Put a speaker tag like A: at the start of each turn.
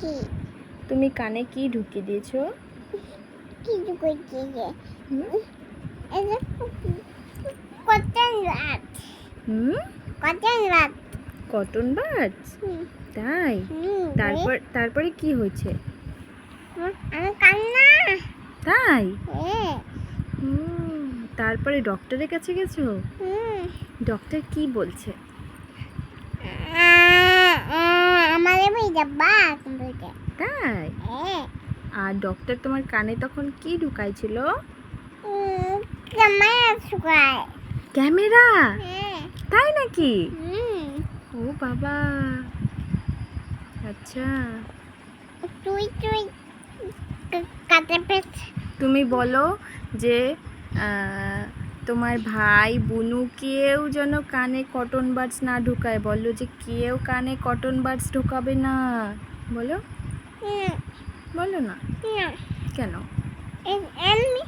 A: কি?
B: তুমি কানে কি ঢুকিয়ে দিয়েছ?
A: কি করছে যে
B: হুম?
A: এটা কতন রাত
B: হুম?
A: কতন রাত
B: কটন
A: হুম,
B: তাই? তারপর তারপরে কি হয়েছে?
A: আমি কান্না।
B: তাই?
A: হ্যাঁ।
B: তারপরে ডক্টরের কাছে গেছো?
A: হুম।
B: ডক্টর কি বলছে?
A: যাবা কম্পিউটার
B: তাই?
A: হ্যাঁ।
B: আর ডক্টর তোমার কানে তখন কি ঢুকাইছিল? ক্যামেরা
A: হ্যাঁ।
B: তাই নাকি? ও বাবা। আচ্ছা।
A: তুই তুই
B: তুমি বলো যে তোমার ভাই বুনু কেউ যেন কানে কটন বার্ডস না ঢুকায়। বলো যে কেউ কানে কটন বার্ডস ঢুকাবে না। বলো। বলো
A: না।
B: কেন?
A: এমনি।